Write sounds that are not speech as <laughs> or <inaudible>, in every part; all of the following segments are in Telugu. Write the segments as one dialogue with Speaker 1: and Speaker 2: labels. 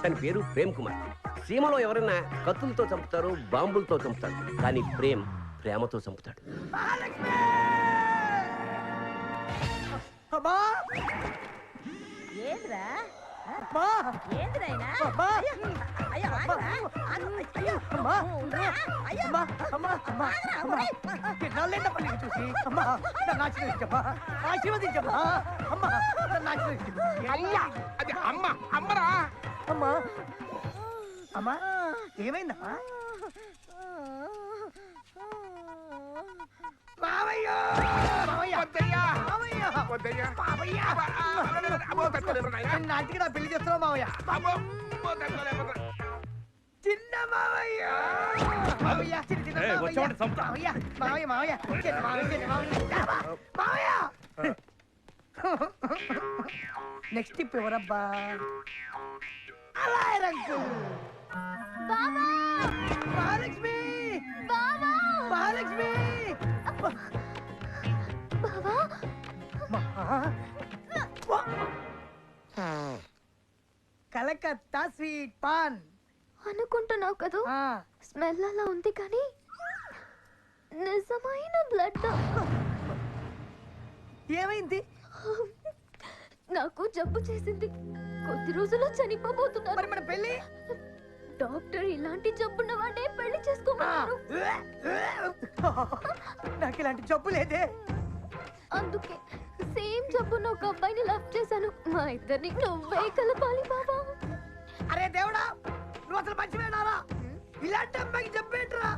Speaker 1: ఇతని పేరు ప్రేమ్ కుమార్. సీమలో ఎవరైనా కత్తులతో చంపుతారు బాంబులతో చంపుతారు. కానీ ప్రేమ్ ప్రేమతో చంపుతాడు.
Speaker 2: అమ్మా
Speaker 3: ఏంద్రా?
Speaker 2: అమ్మా!
Speaker 3: ఏంద్రైనా
Speaker 2: అమ్మా!
Speaker 3: అయ్యో!
Speaker 2: చూసి నన్ను ఆశీర్వదించమ్మా! ఆశీర్వదించమ్మా! నన్ను ఆశీర్వదించమ్మా!
Speaker 4: అది అమ్మ! అమ్మరా!
Speaker 2: అమ్మా. అమ్మా ఏమైందమ్మా? మావయ్య! మావయ్య!
Speaker 4: వద్దయ్యా!
Speaker 2: మావయ్య!
Speaker 4: అమ్మో తట్టుకోలేను నాయనా.
Speaker 2: నాటికి నా పెళ్ళి చేస్తున్నావు మావయ్య.
Speaker 4: అమ్మో అమ్మో తట్టుకోలేను.
Speaker 2: చిన్న మావయ్య! మావయ్య చిన్న చిన్న
Speaker 1: ఏయ్,
Speaker 2: మావయ్య.
Speaker 1: వచ్చేవాడిని చంపుతా.
Speaker 2: చిన్న చిన్న నెక్స్ట్ <laughs> ఎవరబ్బా? అలా
Speaker 5: బావా
Speaker 2: మహాలక్ష్మి! మహాలక్ష్మి! కలకత్తా స్వీట్ పాన్.
Speaker 5: అనుకుంటున్నావు కదూ? స్మెల్ అలా ఉంది కానీ నిజమైన బ్లడ్.
Speaker 2: ఏమైంది?
Speaker 5: నాకు జబ్బు చేసింది. కొద్ది రోజుల్లో చనిపోబోతున్నాను
Speaker 2: మరి మన పెళ్ళి
Speaker 5: డాక్టర్ ఇలాంటి జబ్బున్న వాడే
Speaker 2: పెళ్ళి
Speaker 5: చేసుకోమన్నారు
Speaker 2: నాకు ఇలాంటి జబ్బు లేదే.
Speaker 5: అందుకే సేమ్ జబ్బున్న ఒక అబ్బాయిని లవ్ చేశాను. మా ఇద్దరిని నువ్వే కలపాలి బాబా
Speaker 2: అరే దేవుడా నువ్వు అసలు మంచివేనారా ఇలాంటి అమ్మాయికి చెప్పేంట్రా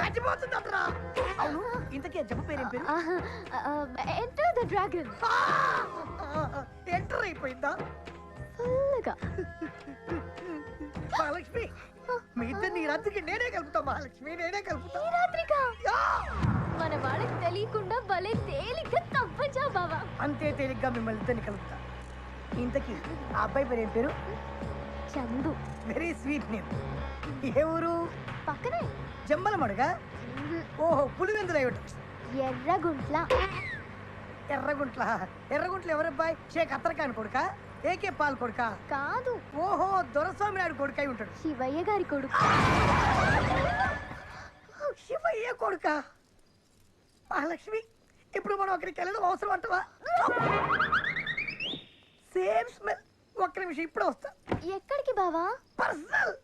Speaker 2: చచ్చిపోతుందట్రా అవును ఇంతకీ జబ్బు పేరేం పేరు?
Speaker 5: ఎంటర్ ద డ్రాగన్
Speaker 2: ఎంటర్ అయిపోయిందా?
Speaker 5: ఫుల్గా
Speaker 2: మహాలక్ష్మి మీ ఇద్దరిని ఈ రాత్రికి నేనే కలుపుతా మహాలక్ష్మి నేనే కలుపుతా.
Speaker 5: ఈ! మన వాళ్ళకి తెలియకుండా భలే తేలిగ్గా తప్పచా బావా.
Speaker 2: అంతే తేలిగ్గా మిమ్మల్ని ఇద్దరిని కలుపుతా. ఇంతకీ ఆ అబ్బాయి పేరు ఏం పేరు?
Speaker 5: చందు.
Speaker 2: Very sweet name. ఏ ఊరు?
Speaker 5: పక్కనే.
Speaker 2: జమ్మలమడుగా ఓహో పులివెందులు అయి ఉంటుంది
Speaker 5: ఎర్రగుంట్ల.
Speaker 2: ఎర్రగుంట్ల. ఎర్రగుంట్ల ఎవరబ్బాయి? షేక్ అత్తరకాని కొడుక? ఏకే పాల్ కొడుక?
Speaker 5: కాదు.
Speaker 2: ఓహో దొరస్వామి నాయుడు కొడుక అయి ఉంటాడు.
Speaker 5: శివయ్య గారి కొడుకు.
Speaker 2: శివయ్య కొడుక? మహాలక్ష్మి ఇప్పుడు మనం అక్కడికి వెళ్ళడం అవసరం అంటవా? సేమ్ స్మెల్ ఒక్క నిమిషం ఇప్పుడు వస్తా.
Speaker 5: ఎక్కడికి బావా?
Speaker 2: పర్సనల్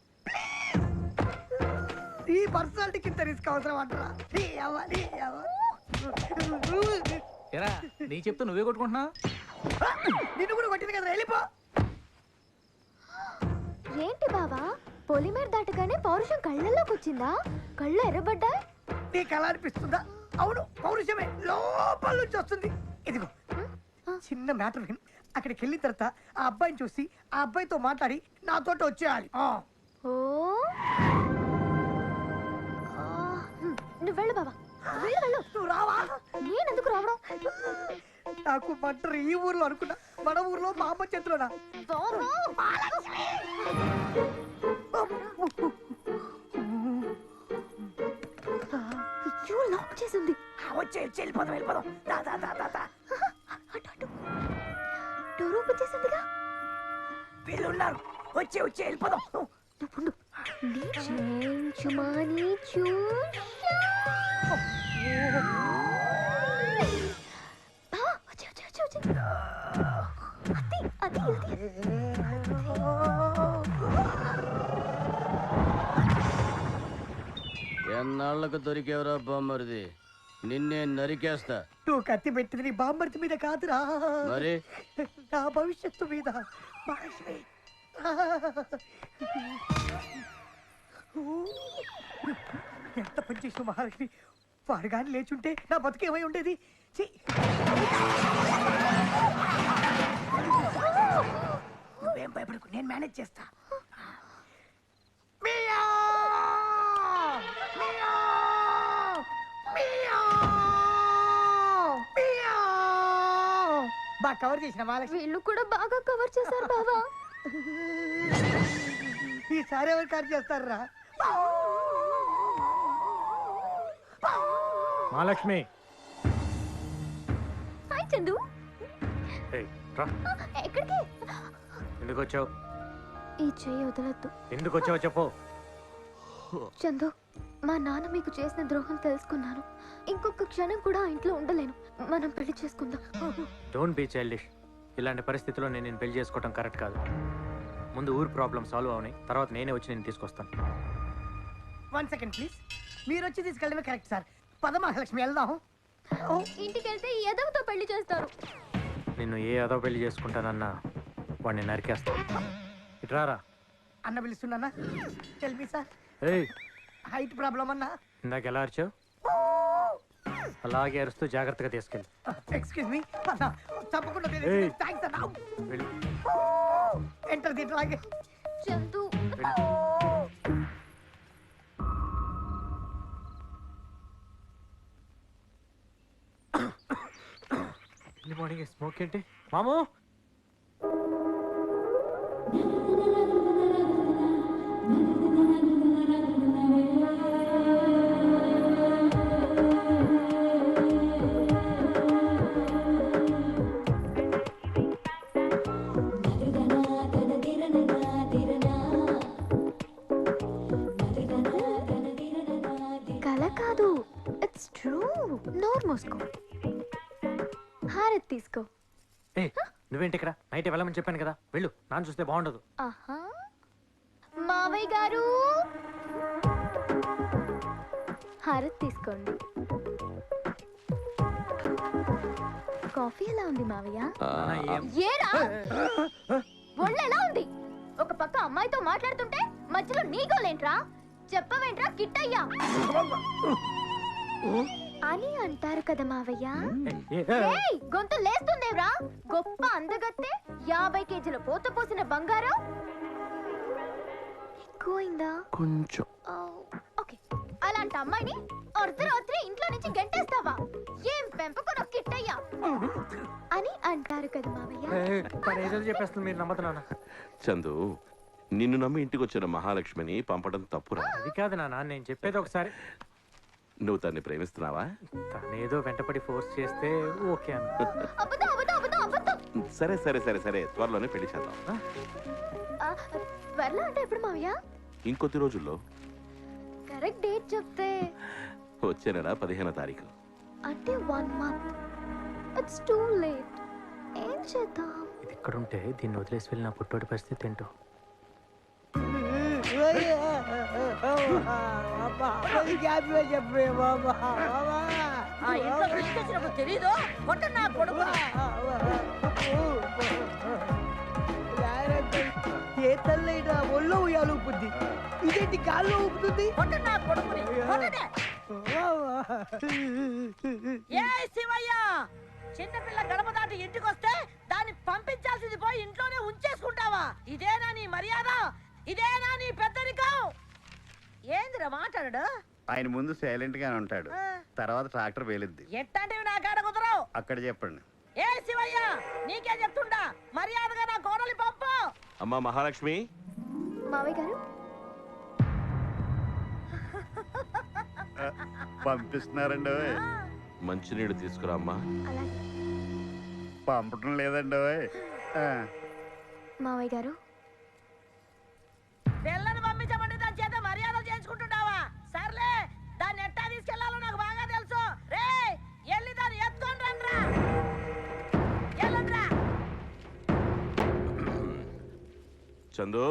Speaker 2: ఈ పర్సనాలిటీకి ఇంత రిస్క్ అవసరం అంటారా? నీ అవ్వ, నీ అవ్వ.
Speaker 6: ఎరా నీ చెప్తే నువ్వే కొట్టుకుంటున్నా
Speaker 2: నిన్ను కూడా కొట్టింది వెళ్ళిపో
Speaker 5: ఏంటి బావా? పొలిమేర దాటగానే పౌరుషం కళ్ళల్లోకి వచ్చిందా? కళ్ళు ఎర్రబడ్డా?
Speaker 2: నీకు అలా అనిపిస్తుందా? అవును పౌరుషమే లోపల నుంచి వస్తుంది. ఇదిగో చిన్న మ్యాటర్ విను. అక్కడికి వెళ్ళిన తర్వాత ఆ అబ్బాయిని చూసి ఆ అబ్బాయితో మాట్లాడి నాతో వచ్చేయాలి.
Speaker 5: నువ్వు వెళ్ళు బావా. వెళ్ళు వెళ్ళు.
Speaker 2: నువ్వు రావా?
Speaker 5: నేనెందుకు రావడం?
Speaker 2: నాకు బట్టర్ ఈ ఊర్లో అనుకున్నా మన ఊర్లో అమ్మ చేతిలోనా?
Speaker 5: బావా. అయ్యో లాక్ చేసింది.
Speaker 2: వచ్చే వచ్చి వెళ్ళిపోదాం వెళ్ళిపోదాం. దా, దా, దా, దా, దా.
Speaker 5: అటు అటు. డోర్ ఓపెన్ చేసిందిగా?
Speaker 2: వీళ్ళు ఉన్నారు వచ్చే వచ్చే వెళ్ళిపోదాం.
Speaker 5: నువ్వు ఉండు. నీ
Speaker 7: దొరికేవరా బామ్మరిది? నిన్నే నరికేస్తా.
Speaker 2: నువ్వు కత్తి పెట్టింది నీ బాంబర్తి మీద కాదురా.
Speaker 7: మరి?
Speaker 2: నా భవిష్యత్తు మీద. ఎంత పని చేసావు మహాలక్ష్మి. వాడు కానీ లేచుంటే నా బతుకేమై ఉండేది? ఛీ! నువ్వేం భయపడకు నేను మేనేజ్ చేస్తా. బాగా కవర్ చేసిన మహాలక్ష్మి
Speaker 5: వీళ్ళు కూడా బాగా కవర్ చేశారు బావా.
Speaker 2: ఈసారి ఎవరు కవర్ చేస్తారా?
Speaker 6: మహాలక్ష్మి
Speaker 5: హాయ్ చందు.
Speaker 6: ఏయ్, రా.
Speaker 5: ఎక్కడికి?
Speaker 6: ఎందుకు వచ్చావు?
Speaker 5: ఈ చెయ్యి వదలొద్దు.
Speaker 6: ఎందుకు వచ్చావో చెప్పు.
Speaker 5: చందు మా నాన్న మీకు చేసిన ద్రోహం తెలుసుకున్నాను. ఇంకొక క్షణం కూడా ఆ ఇంట్లో ఉండలేను. మనం పెళ్ళి చేసుకుందాం.
Speaker 6: డోంట్ బీ చైల్డిష్ ఇలాంటి పరిస్థితిలో నేను నేను పెళ్ళి చేసుకోవడం కరెక్ట్ కాదు. ముందు ఊరు ప్రాబ్లం సాల్వ్ అవని తర్వాత నేనే వచ్చి నేను తీసుకొస్తాను.
Speaker 2: వన్ సెకండ్ ప్లీజ్ మీరు వచ్చి తీసుకెళ్ళడమే కరెక్ట్ సార్. పద మహాలక్ష్మి వెళ్దాం. ఓ,
Speaker 5: ఇంటికి వెళ్తే ఈ ఎదవతో పెళ్ళి చేస్తారు.
Speaker 6: నిన్ను ఏ అదో పెళ్ళి చేసుకుంటానన్నా వాడిని నరికేస్తాను ఇట్రారా
Speaker 2: అన్న పిలుస్తున్నానా? టెల్ మీ సార్
Speaker 6: ఏయ్
Speaker 2: హైట్ ప్రాబ్లం అన్నా?
Speaker 6: ఇందాక ఎలా అరిచావు? అలాగే అరుస్తూ జాగ్రత్తగా తీసుకెళ్ళి.
Speaker 2: ఎక్స్క్యూజ్ మీ అన్న తప్పకుండా
Speaker 6: ఏయ్.
Speaker 2: థ్యాంక్స్ అన్న.
Speaker 6: వెళ్ళు.
Speaker 2: ఎంటర్ ది అలాగే
Speaker 5: చందు.
Speaker 6: వెళ్ళు. ఎన్ని మార్నింగ్ స్మోక్ ఏంటి? మామూ? వెళ్ళమని చెప్పాను కదా. వెళ్ళు నాన్న చూస్తే బాగుండదు.
Speaker 5: ఆహా. మావయ్య గారు. హారత్ తీసుకోండి. కాఫీ ఎలా ఉంది మావయ్య? ఏరా? ఒళ్ళు ఎలా ఉంది? ఒక పక్క అమ్మాయితో మాట్లాడుతుంటే మధ్యలో నీ గోలేంట్రా చెప్పవేంట్రా కిట్టయ్యా? అని అంటారు కదా మావయ్య. ఏయ్, గొంతు లేస్తుందేవ్రా? గొప్ప అందగత్తే. యాభై కేజీల పోత పోసిన బంగారం? ఎక్కువైందా?
Speaker 1: కొంచెం.
Speaker 5: ఓకే. అలాంటి అమ్మాయిని అర్ధరాత్రి ఇంట్లో నుంచి గంటేస్తావా? ఏం పెంపకం కిట్టయ్యా? అని అంటారు కదా
Speaker 6: ఏదో చెప్పేస్తుంది మీరు నమ్మతున్నానా
Speaker 8: చందు నిన్ను నమ్మి ఇంటికి వచ్చిన మహాలక్ష్మిని పంపడం తప్పురా?
Speaker 6: అది కాదు నాన్న నేను చెప్పేది ఒకసారి.
Speaker 8: నువ్వు తన్ని ప్రేమిస్తున్నావా?
Speaker 6: తను ఏదో వెంటపడి ఫోర్స్ చేస్తే ఓకే అన్న.
Speaker 8: సరే సరే సరే సరే. త్వరలోనే పెళ్ళి చేద్దాం.
Speaker 5: ఆ, త్వరలో అంటే ఎప్పుడు మావయ్య?
Speaker 8: ఇంకొద్ది రోజుల్లో.
Speaker 5: కరెక్ట్ డేట్ చెప్తే.
Speaker 8: వచ్చే నెల పదిహేనో తారీఖు.
Speaker 5: అంటే one month. It's too late ఏం చేద్దాం?
Speaker 6: ఇది ఇక్కడ ఉంటే దీన్ని వదిలేసి వెళ్ళిన పుట్టోడి పరిస్థితి ఏంటో?
Speaker 3: ఆ ఇంట్లో తీసుకొచ్చినప్పుడు తెలీదు కొట్ట నా కొడుకు
Speaker 2: ఏ తల్లైనా ఒళ్ళో ఉయ్యాలు ఊపుద్ది ఇదేంటి గాల్లో ఊపుతుంది
Speaker 3: కొట్ట నా కొడుకుని కొట్టనే ఏ శివయ్య చిన్నపిల్ల గడప దాటి ఇంటికొస్తే దాన్ని పంపించాల్సింది పోయి ఇంట్లోనే ఉంచేసుకుంటావా ఇదేనా నీ మర్యాద ఇదేనా నీ పెద్దరికం మాట్లాడు
Speaker 9: ఆయన ముందు సైలెంట్ గానే ఉంటాడు. తర్వాత ట్రాక్టర్ వేలిద్ది.
Speaker 3: ఎట్టాంటివి నా కాడ కుదరవు.
Speaker 9: అక్కడ చెప్పండి.
Speaker 3: ఏ శివయ్య నీకే చెప్తుండా? మర్యాదగా నా కోడలి పంపు.
Speaker 8: అమ్మా మహాలక్ష్మి.
Speaker 5: మావయ్య గారు?
Speaker 9: పంపిస్తున్నారండి ఓయ్.
Speaker 8: మంచినీళ్ళు తీసుకురా అమ్మా.
Speaker 5: అలాగే.
Speaker 9: పంపటం లేదండి ఓయ్. ఆ,
Speaker 5: మావయ్య గారు?
Speaker 8: చందు.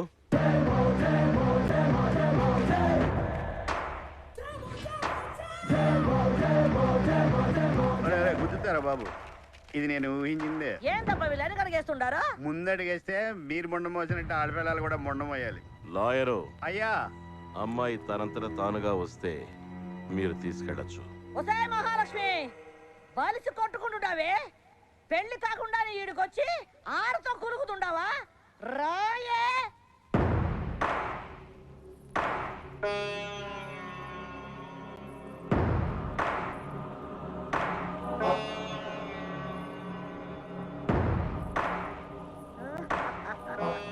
Speaker 9: గుద్దుతారా బాబు. ఇది నేను ఊహించిందే.
Speaker 3: ఏంటబ్బా వీళ్ళు వెనకడిగేస్తుండారు
Speaker 9: ముందడిగేస్తే మీరు మొండం మోసినట్టు ఆడపిల్లలు కూడా మొండం మోయాలి.
Speaker 8: లాయరు
Speaker 9: అయ్యా.
Speaker 8: అమ్మాయి తనంతట తానుగా వస్తే మీరు తీసుకెళ్ళచ్చు.
Speaker 3: ఒసే మహాలక్ష్మి బలిసి కొట్టుకుంటుంటావే? పెళ్ళి కాకుండా ఈడికొచ్చి ఆడతో కురుకుతుండావా? రాయే!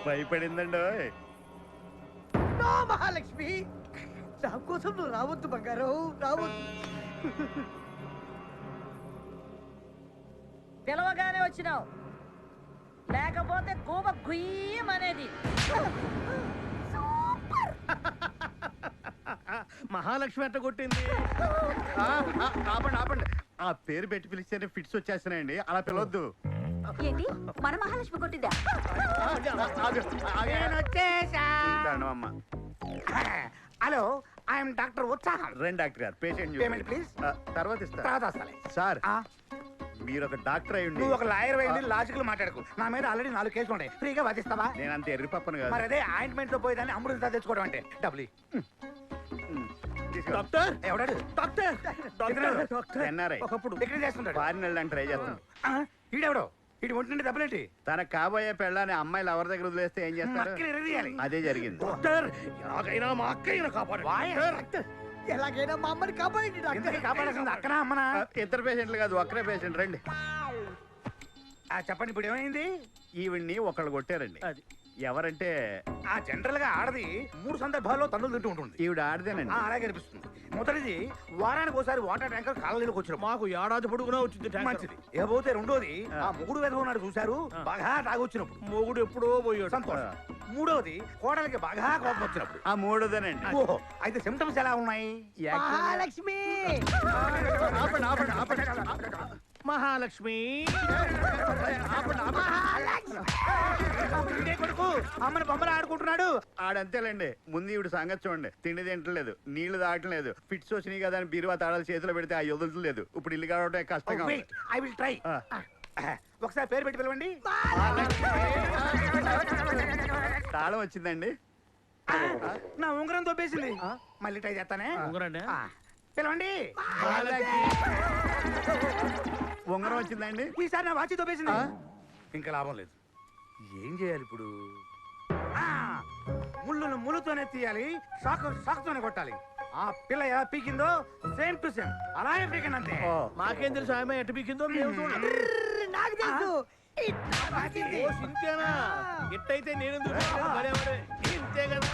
Speaker 9: భయపడిందండి.
Speaker 2: నో మహాలక్ష్మి! నా కోసం నువ్వు రావద్దు బంగారం రావద్దు.
Speaker 3: పిలవగానే వచ్చినావు.
Speaker 2: లేకపోతే గూబ గుయ్యమనేది
Speaker 9: మహాలక్ష్మి ఎట్ట కొట్టింది. ఆ, ఆ, ఆపండి ఆపండి. ఆ పేరు పెట్టి పిలిస్తేనే ఫిట్స్ వచ్చేస్తున్నాయండి. అలా పిలవద్దు.
Speaker 2: ఏంటి? మన మహాలక్ష్మి కొట్టిందా?
Speaker 10: నేను వచ్చేసా.
Speaker 9: అమ్మ
Speaker 10: హలో ఐఎమ్ డాక్టర్ ఉత్సాహం.
Speaker 9: రండి డాక్టర్ గారు పేషెంట్
Speaker 10: Payment, please.
Speaker 9: తర్వాత ఇస్తా.
Speaker 10: తర్వాత వస్తాలే.
Speaker 9: సార్.
Speaker 10: ఆ,
Speaker 9: మీరు ఒక డాక్టర్ అయి ఉండి
Speaker 10: నువ్వు ఒక లాయర్ అయింది లాజికల్ మాట్లాడకు. నా మీద ఆల్రెడీ నాలుగు కేసులు ఉన్నాయి ఫ్రీగా వాదిస్తావా?
Speaker 9: నేను అంత ఎర్రి పప్పను
Speaker 10: మరి
Speaker 9: కాదు.
Speaker 10: అదే ఆయింట్మెంట్లో పోయేదాన్ని అమృత తెచ్చుకోవడం అంటే. డబ్బులు
Speaker 9: డాక్టర్?
Speaker 10: ఎవడాడు?
Speaker 9: డాక్టర్?
Speaker 10: డాక్టర్.
Speaker 9: డాక్టర్. ఎన్ఆర్ఐ.
Speaker 10: ఒకప్పుడు. ఇక్కడ చేస్తుంటాడు?
Speaker 9: ఫారిన్ వెళ్ళడానికి ట్రై చేస్తాను.
Speaker 10: ఆ, ఈడెవడో? ఈడు ఒంటి డబ్బులేంటి
Speaker 9: తన కాబోయే పెళ్ళాన్ని అమ్మాయిలు ఎవరి దగ్గర వదిలేస్తే ఏం చేస్తారు. అదే జరిగింది.
Speaker 10: డాక్టర్ ఎలాగైనా మా అక్కయ్యను కాపాడు ఎలాగైనా మా అమ్మని కాపాడండి కాపాడాల్సింది అక్కనా అమ్మనా?
Speaker 9: ఆ, ఇద్దరు పేషెంట్లు కాదు ఒక్కరే పేషెంట్ రండి.
Speaker 10: ఆ, చెప్పండి ఇప్పుడు ఏమైంది?
Speaker 9: ఈవిడ్ని ఒకళ్ళు కొట్టారండి. ఎవరంటే
Speaker 10: ఆ జనరల్గా ఆడది మూడు సందర్భాల్లో తన్నులు తింటూ ఉంటుంది.
Speaker 9: ఈవిడ ఆడదేనండి.
Speaker 10: ఆ, అలాగే అనిపిస్తుంది. మొదటిది వారానికి ఒకసారి వాటర్ ట్యాంకర్ కాలనీలోకి వచ్చిన మాకు ఏడాది పొడుగునా వచ్చింది మంచిది. ఇకపోతే రెండోది ఆ. మొగుడు వెధవ ఉన్నాడు చూశారు బాగా తాగొచ్చినప్పుడు. మొగుడు ఎప్పుడో పోయాడు. సంతోషం. మూడోది కోడలికి బాగా కోపం వచ్చినప్పుడు.
Speaker 9: ఆ మూడోదేనండి.
Speaker 10: ఓహో అయితే సిమ్టమ్స్ ఎలా ఉన్నాయి?
Speaker 2: మహాలక్ష్మి!
Speaker 10: ఆపండి, ఆపండి, ఆపండి. మహాలక్ష్మి. కొడుకు. అమ్మని బొమ్మలు ఆడుకుంటున్నాడు.
Speaker 9: ఆడంతేలేండి. ముందు ఈవిడ సంగతి చూడండి. తిండి తింటలేదు. నీళ్ళు తాగట్లేదు ఫిట్స్ వచ్చినాయి కదా అని బీరువా తాళాలు చేతిలో పెడితే ఆ వదులుతలేదు ఇప్పుడు ఇల్లు కావడం కష్టంగా ఉంది.
Speaker 10: I will try. ఒకసారి పేరు పెట్టి పిలవండి.
Speaker 9: తాళం వచ్చిందండి.
Speaker 10: నా ఉంగరం తోపేసింది మళ్ళీ ట్రై చేస్తానే? ఆ, పిలవండి.
Speaker 9: ఉంగరం వచ్చిందండి.
Speaker 10: ఈసారి నా వాచి తోపేసింది. ఇంకా లాభం లేదు. ఏం చేయాలి ఇప్పుడు? ముళ్ళును ముళ్ళుతోనే తీయాలి షాక్ షాక్తోనే కొట్టాలి. ఆ పిల్ల ఎలా పీకిందో సేమ్ టు సేమ్ అలాగే పీకండి అంతే.
Speaker 11: మాకేం తెలుసు ఆమె ఎటు పీకిందో?
Speaker 2: నాకు తెలుసు.
Speaker 11: ఇంతేనా ఇట్టయితే నేను. ఇంతే కదా.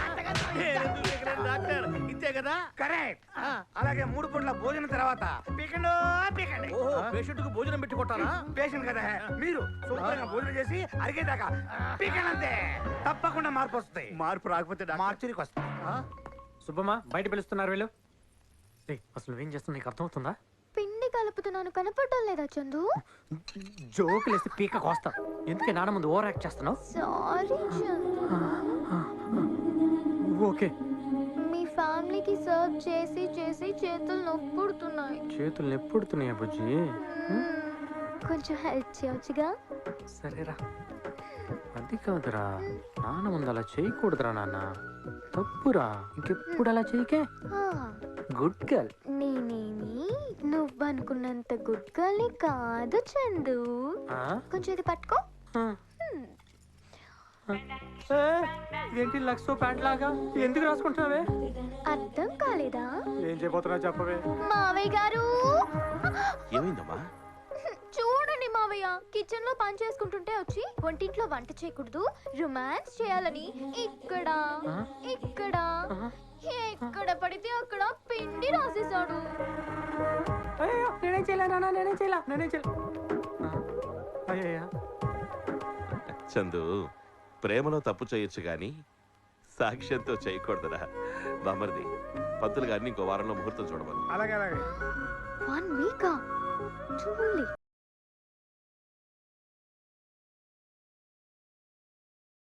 Speaker 11: డాక్టర్. ఇంతే కదా?
Speaker 10: కరెక్ట్. అలాగే మూడు పూట్ల భోజనం తర్వాత పీకండి పీకండి.
Speaker 11: ఓహో పేషెంట్కు భోజనం పెట్టి కొట్టాలా?
Speaker 10: పేషెంట్ కదా. మీరు శుభ్రంగా భోజనం చేసి అరిగేదాకా పీకండి అంతే తప్పకుండా మార్పు వస్తాయి
Speaker 9: మార్పు రాకపోతే డాక్టర్
Speaker 10: మార్చురికి వస్తాయి
Speaker 6: సుబ్బమ్మ బయట పిలుస్తున్నారు వీళ్ళు. అసలు నువ్వేం చేస్తున్నా నీకు అర్థమవుతుందా?
Speaker 5: పిండి కలుపుతున్నాను. కనపడటం లేదా చందు?
Speaker 6: జోకులు వేసి పీక కోస్తా. ఎందుకే నాన్న ముందు ఓవర్ యాక్ట్ చేస్తున్నావు?
Speaker 5: సారీ చందు.
Speaker 6: ఓకే.
Speaker 5: ఫ్యామిలీకి సర్వ్ చేసి చేసి చేతులు నొప్పుడుతున్నాయి.
Speaker 6: చేతులు ఎప్పుడుతున్నాయా బుజ్జి.
Speaker 5: కొంచెం హెల్ప్ చేయొచ్చుగా?
Speaker 6: సరేరా. అది కాదురా. నాన్న ముందు అలా చేయకూడదురా నాన్న. తప్పురా. ఇంకెప్పుడు అలా చేయకే గుడ్ గర్ల్
Speaker 5: నేనేమి నువ్వనుకున్నంత గుడ్ గర్ల్ని కాదు చందు. కొంచెం ఇది పట్టుకో.
Speaker 6: ఏంటి లక్సో ప్యాంట్ లాగా? ఎందుకు రాసుకుంటున్నావే?
Speaker 5: అర్థం కాలేదా?
Speaker 6: ఏం చేయబోతున్నావు చెప్పవే.
Speaker 5: మావయ్య గారు!
Speaker 8: ఏమైందమ్మా?
Speaker 5: చూడండి మావయ్య కిచెన్లో పని చేసుకుంటుంటే వచ్చి వంటింట్లో వంట చేయకూడదు. రొమాన్స్ చేయాలని ఇక్కడ ఇక్కడ ఎక్కడ పడితే అక్కడ పిండి రాసేసాడు
Speaker 6: అయ్యో నేనేం చేయలే నాన్న నేనేం చేయలే నేనేం చేయలే.
Speaker 8: చందు ప్రేమలో తప్పు చేయొచ్చు గాని సాక్ష్యంతో చేయకూడదురా. బామర్ది పంతులు గారిని ఇంకో వారంలో ముహూర్తం చూడమను.
Speaker 10: అలాగే అలాగే.
Speaker 5: వన్ వీకా. టూ